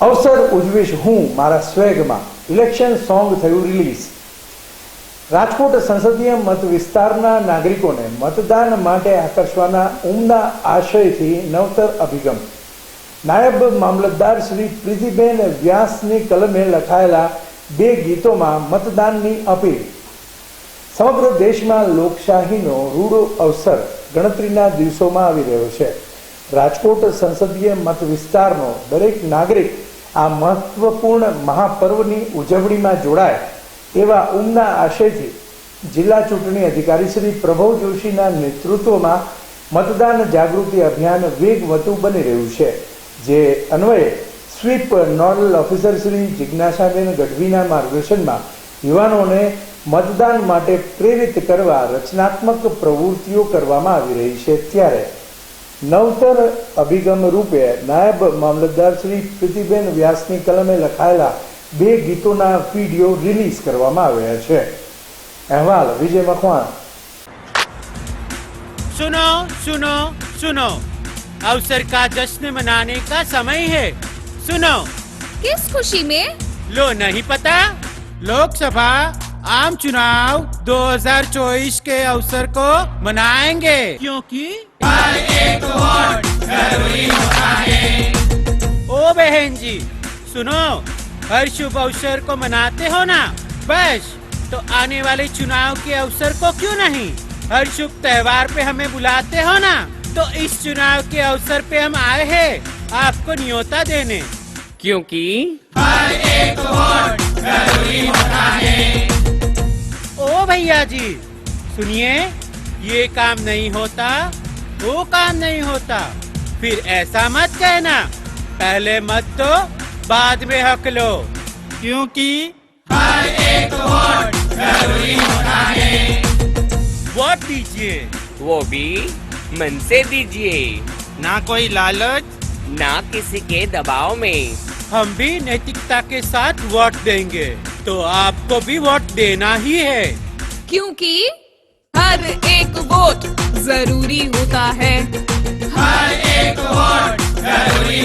અવસર ઉજવીશ હું મારા સ્વેગમાં. ઇલેક્શન સોંગ થયું રિલીઝ રાજકોટ સંસદીય મત વિસ્તારના નાગરિકોને મતદાન માટે આકર્ષવાના ઉમદા આશયથી નવતર અભિગમ. નાયબ મામલતદાર શ્રી પ્રીતિબેન વ્યાસની કલમે લખાયેલા બે ગીતોમાં મતદાનની અપીલ. સમગ્ર દેશમાં લોકશાહીનો રૂડો અવસર ગણતરીના દિવસોમાં આવી રહ્યો છે. રાજકોટ સંસદીય મત વિસ્તારનો દરેક નાગરિક આ મહત્વપૂર્ણ મહાપર્વની ઉજવણીમાં જોડાય એવા ઉમના આશયથી જિલ્લા ચૂંટણી અધિકારી શ્રી પ્રભવ જોશીના નેતૃત્વમાં મતદાન જાગૃતિ અભિયાન વેગવતું બની રહ્યું છે, જે અન્વયે sweep nodal officer Shri Jignasaben ગઢવીના માર્ગદર્શનમાં યુવાનોને મતદાન માટે પ્રેરિત કરવા રચનાત્મક પ્રવૃત્તિઓ કરવામાં આવી રહી છે. ત્યારે નવતર અભિગમ રૂપે નાયબ મામલતદાર શ્રી પ્રીતિબેન વ્યાસની કલમે લખાયેલા બે ગીતોના વિડીયો રિલીઝ કરવામાં આવ્યા છે અહેવાલ વિજય મકવાણ सुनो सुनो सुनो अवसर का जश्न मनाने का समय है सुनो किस खुशी में लो नहीं पता लोकसभा आम चुनाव 2024 के अवसर को मनाएँगे। क्योंकि ओ बहन जी सुनो हर शुभ अवसर को मनाते हो ना? बस तो आने वाले चुनाव के अवसर को क्यों नहीं? हर शुभ त्योहार पे हमें बुलाते हो ना? तो इस चुनाव के अवसर पे हम आए हैं आपको न्योता देने। क्योंकि ओ भैया जी सुनिए ये काम नहीं होता वो काम नहीं होता। फिर ऐसा मत कहना पहले मत तो बाद में हक लो क्योंकि वोट दीजिए। वो भी मन से दीजिए। ना कोई लालच। ना किसी के दबाव में। हम भी नैतिकता के साथ वोट देंगे तो आपको भी वोट देना ही है। क्योंकि हर एक वोट जरूरी होता है हर एक वोट जरूरी होता